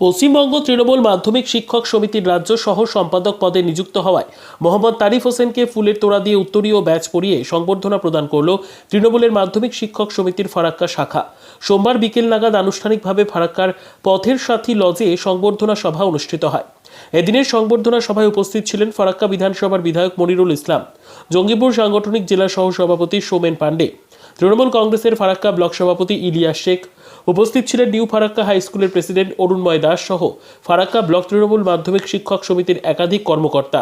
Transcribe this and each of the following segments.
পশ্চিমবঙ্গ তৃণমূল মাধ্যমিক শিক্ষক সমিতির রাজ্য সহ সম্পাদক পদে নিযুক্ত হওয়ায় মোহাম্মদ তারিফ হোসেনকে ফুলের তোড়া দিয়ে উত্তরীয় ব্যাচ পরিয়ে সংবর্ধনা প্রদান করল তৃণমূলের মাধ্যমিক শিক্ষক সমিতির ফারাক্কা শাখা। সোমবার বিকেল নাগাদ আনুষ্ঠানিকভাবে ফারাক্কার পথের সাথী লজে সংবর্ধনা সভা অনুষ্ঠিত হয়। এদিনের সংবর্ধনা সভায় উপস্থিত ছিলেন ফারাক্কা বিধানসভার বিধায়ক মনিরুল ইসলাম, জঙ্গিপুর সাংগঠনিক জেলা সহ সভাপতি সোমেন পাণ্ডে তৃণমূল কংগ্রেসের ফারাক্কা ব্লক সভাপতি ইলিয়াস শেখ, উপস্থিত ছিলেন নিউ ফারাক্কা হাই স্কুলের প্রেসিডেন্ট অরুণময় দাস সহ ফারাক্কা ব্লক তৃণমূল মাধ্যমিক শিক্ষক সমিতির একাধিক কর্মকর্তা।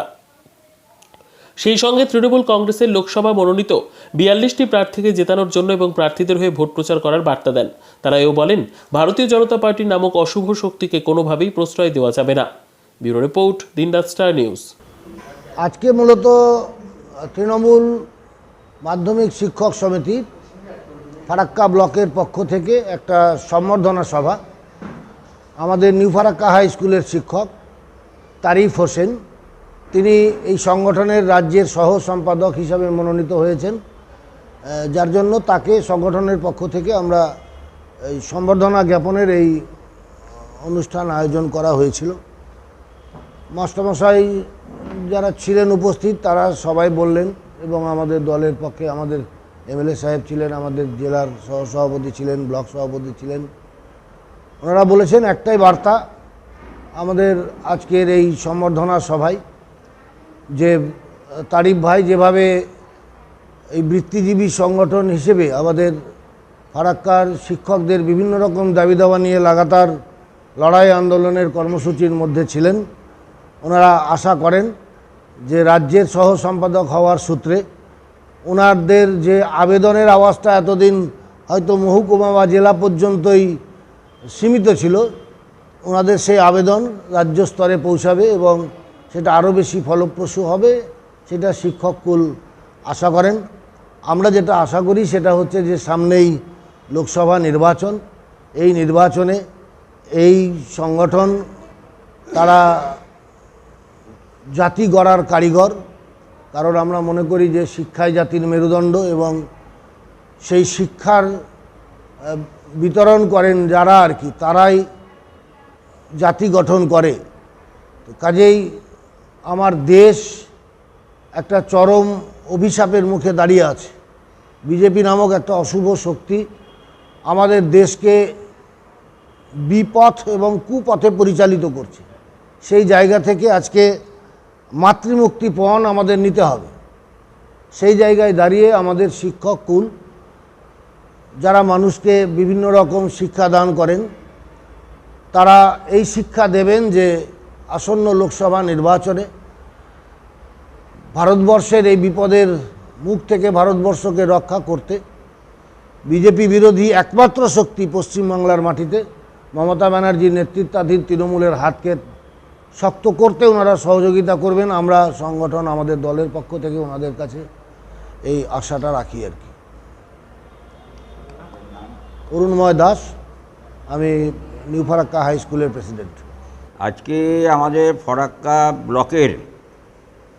সেই সঙ্গে তৃণমূল কংগ্রেসের লোকসভা মনোনীত বিয়াল্লিশটি প্রার্থীকে জেতানোর জন্য এবং প্রার্থীদের হয়ে ভোট প্রচার করার বার্তা দেন। তারা এও বলেন, ভারতীয় জনতা পার্টি নামক অশুভ শক্তিকে কোনোভাবেই প্রশ্রয় দেওয়া যাবে না। ব্যুরো রিপোর্ট, দিনরাত স্টার নিউজ। আজকে মূলত তৃণমূল মাধ্যমিক শিক্ষক সমিতি ফারাক্কা ব্লকের পক্ষ থেকে একটা সম্বর্ধনা সভা। আমাদের নিউ ফারাক্কা হাই স্কুলের শিক্ষক তারিফ হোসেন, তিনি এই সংগঠনের রাজ্যের সহ সম্পাদক হিসাবে মনোনীত হয়েছেন যার জন্য তাকে সংগঠনের পক্ষ থেকে আমরা এই সম্বর্ধনা জ্ঞাপনের এই অনুষ্ঠান আয়োজন করা হয়েছিল। মাস্টারমশাই যারা ছিলেন উপস্থিত, তারা সবাই বললেন এবং আমাদের দলের পক্ষে আমাদের এমএলএ সাহেব ছিলেন, আমাদের জেলার সহসভাপতি ছিলেন, ব্লক সভাপতি ছিলেন। ওনারা বলেছেন একটাই বার্তা, আমাদের আজকের এই সম্বর্ধনা সভায় যে, তারিফ ভাই যেভাবে এই বৃত্তিজীবী সংগঠন হিসেবে আমাদের ফারাক্কার শিক্ষকদের বিভিন্ন রকম দাবি দাওয়া নিয়ে লাগাতার লড়াই আন্দোলনের কর্মসূচির মধ্যে ছিলেন, ওনারা আশা করেন যে রাজ্যের সহ সম্পাদক হওয়ার সূত্রে ওনাদের যে আবেদনের আওয়াজটা এতদিন হয়তো মহকুমা বা জেলা পর্যন্তই সীমিত ছিল, ওনাদের সেই আবেদন রাজ্য স্তরে পৌঁছাবে এবং সেটা আরও বেশি ফলপ্রসূ হবে, সেটা শিক্ষককুল আশা করেন। আমরা যেটা আশা করি সেটা হচ্ছে যে সামনেই লোকসভা নির্বাচন। এই নির্বাচনে এই সংগঠন তারা জাতি গড়ার কারিগর। কারণ আমরা মনে করি যে শিক্ষাই জাতির মেরুদণ্ড এবং সেই শিক্ষার বিতরণ করেন যারা আর কি, তারাই জাতি গঠন করে। তো কাজেই আমার দেশ একটা চরম অভিশাপের মুখে দাঁড়িয়ে আছে। বিজেপি নামক একটা অশুভ শক্তি আমাদের দেশকে বিপথ এবং কুপথে পরিচালিত করছে। সেই জায়গা থেকে আজকে মাতৃমুক্তি পণ আমাদের নিতে হবে। সেই জায়গায় দাঁড়িয়ে আমাদের শিক্ষক কুল, যারা মানুষকে বিভিন্ন রকম শিক্ষা দান করেন, তারা এই শিক্ষা দেবেন যে আসন্ন লোকসভা নির্বাচনে ভারতবর্ষের এই বিপদের মুখ থেকে ভারতবর্ষকে রক্ষা করতে বিজেপি বিরোধী একমাত্র শক্তি পশ্চিমবাংলার মাটিতে মমতা ব্যানার্জির নেতৃত্বাধীন তৃণমূলের হাতকে শক্ত করতে ওনারা সহযোগিতা করবেন। আমরা সংগঠন আমাদের দলের পক্ষ থেকে ওনাদের কাছে এই আশাটা রাখি আর কি। অরুণময় দাস, আমি নিউ ফারাক্কা হাই স্কুলের প্রেসিডেন্ট। আজকে আমাদের ফরাক্কা ব্লকের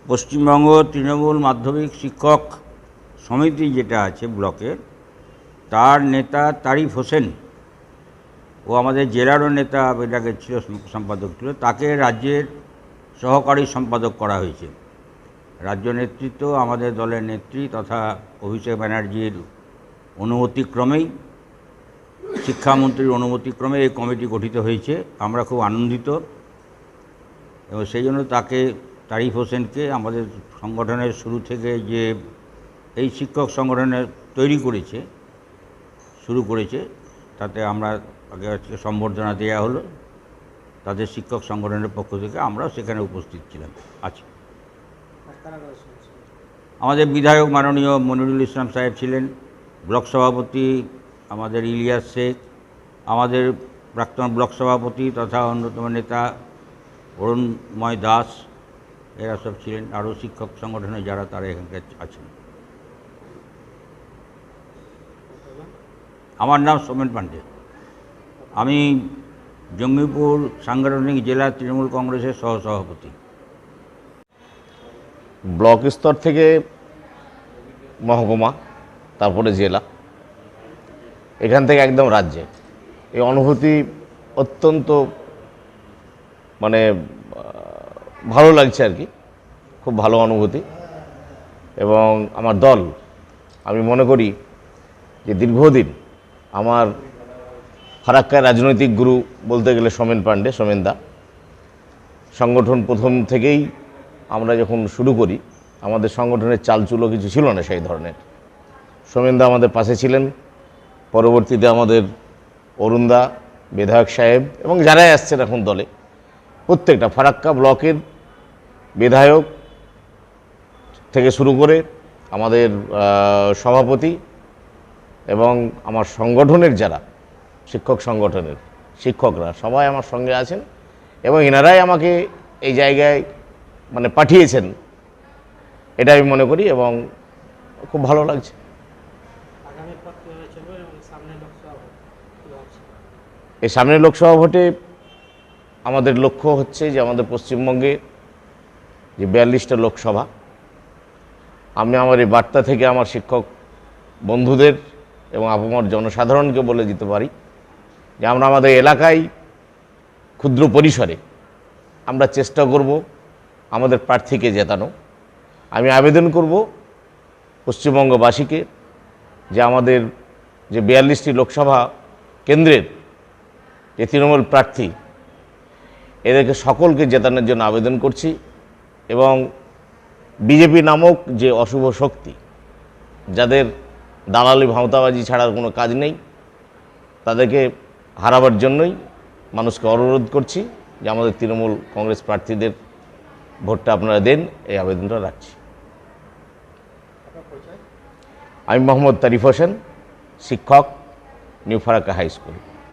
পশ্চিমবঙ্গ তৃণমূল মাধ্যমিক শিক্ষক সমিতি যেটা আছে ব্লকের, তার নেতা তারিফ হোসেন ও আমাদের জেলারও নেতা এটাকে ছিল সম্পাদক ছিল, তাকে রাজ্যের সহকারী সম্পাদক করা হয়েছে। রাজ্য নেতৃত্ব, আমাদের দলের নেত্রী তথা অভিষেক ব্যানার্জির অনুমতিক্রমেই, শিক্ষামন্ত্রীর অনুমতিক্রমে এই কমিটি গঠিত হয়েছে। আমরা খুব আনন্দিত। এবং সেই জন্য তাকে, তারিফ হোসেনকে আমাদের সংগঠনের শুরু থেকে যে এই শিক্ষক সংগঠনের তৈরি করেছে, শুরু করেছে, তাতে আমরা তাকে আজকে সম্বর্ধনা দেওয়া হলো তাদের শিক্ষক সংগঠনের পক্ষ থেকে, আমরাও সেখানে উপস্থিত ছিলাম। আছি আমাদের বিধায়ক মাননীয় মনিরুল ইসলাম সাহেব ছিলেন, ব্লক সভাপতি আমাদের ইলিয়াস শেখ, আমাদের প্রাক্তন ব্লক সভাপতি তথা অন্যতম নেতা অরুণময় দাস, এরা সব ছিলেন, আরও শিক্ষক সংগঠনে যারা তারা এখানকার আছেন। আমার নাম সোমেন পাণ্ডে আমি জঙ্গিপুর সাংগঠনিক জেলা তৃণমূল কংগ্রেসের সহসভাপতি। ব্লক স্তর থেকে মহকুমা, তারপরে জেলা, এখান থেকে একদম রাজ্যে। এই অনুভূতি অত্যন্ত মানে ভালো লাগছে আর কি, খুব ভালো অনুভূতি। এবং আমার দল, আমি মনে করি যে দীর্ঘদিন আমার ফারাক্কার রাজনৈতিক গুরু বলতে গেলে সোমেন পাণ্ডে, সোমেন দা। সংগঠন প্রথম থেকেই আমরা যখন শুরু করি, আমাদের সংগঠনের চালচুলো কিছু ছিল না সেই ধরনের। সোমেনদা আমাদের পাশে ছিলেন। পরবর্তীতে আমাদের অরুণদা বিধায়ক সাহেব এবং যারাই আসছেন এখন দলে, প্রত্যেকটা ফারাক্কা ব্লকের বিধায়ক থেকে শুরু করে আমাদের সভাপতি এবং আমার সংগঠনের যারা শিক্ষক সংগঠনের শিক্ষকরা সবাই আমার সঙ্গে আছেন এবং এনারাই আমাকে এই জায়গায় মানে পাঠিয়েছেন। এটা আমি মনে করি এবং খুব ভালো লাগছে। সামনে এই সামনের লোকসভা ভোটে আমাদের লক্ষ্য হচ্ছে যে আমাদের পশ্চিমবঙ্গে যে বিয়াল্লিশটা লোকসভা আমি আমার এই বার্তা থেকে আমার শিক্ষক বন্ধুদের এবং আপামর জনসাধারণকে বলে দিতে পারি যে আমরা আমাদের এলাকায় ক্ষুদ্র পরিসরে আমরা চেষ্টা করব আমাদের প্রার্থীকে জেতানো। আমি আবেদন করব পশ্চিমবঙ্গবাসীকে যে আমাদের যে বিয়াল্লিশটি লোকসভা কেন্দ্রের যে তৃণমূল প্রার্থী, এদেরকে সকলকে জেতানোর জন্য আবেদন করছি এবং বিজেপি নামক যে অশুভ শক্তি, যাদের দালালি, ভাওতাবাজি ছাড়ার কোনো কাজ নেই, তাদেরকে হারাবার জন্যই মানুষকে অনুরোধ করছি যে আমাদের তৃণমূল কংগ্রেস প্রার্থীদের ভোটটা আপনারা দেন, এই আবেদনটা রাখছি। আমি মোহাম্মদ তারিফ হোসেন, শিক্ষক নিউ ফারাক্কা হাই স্কুল।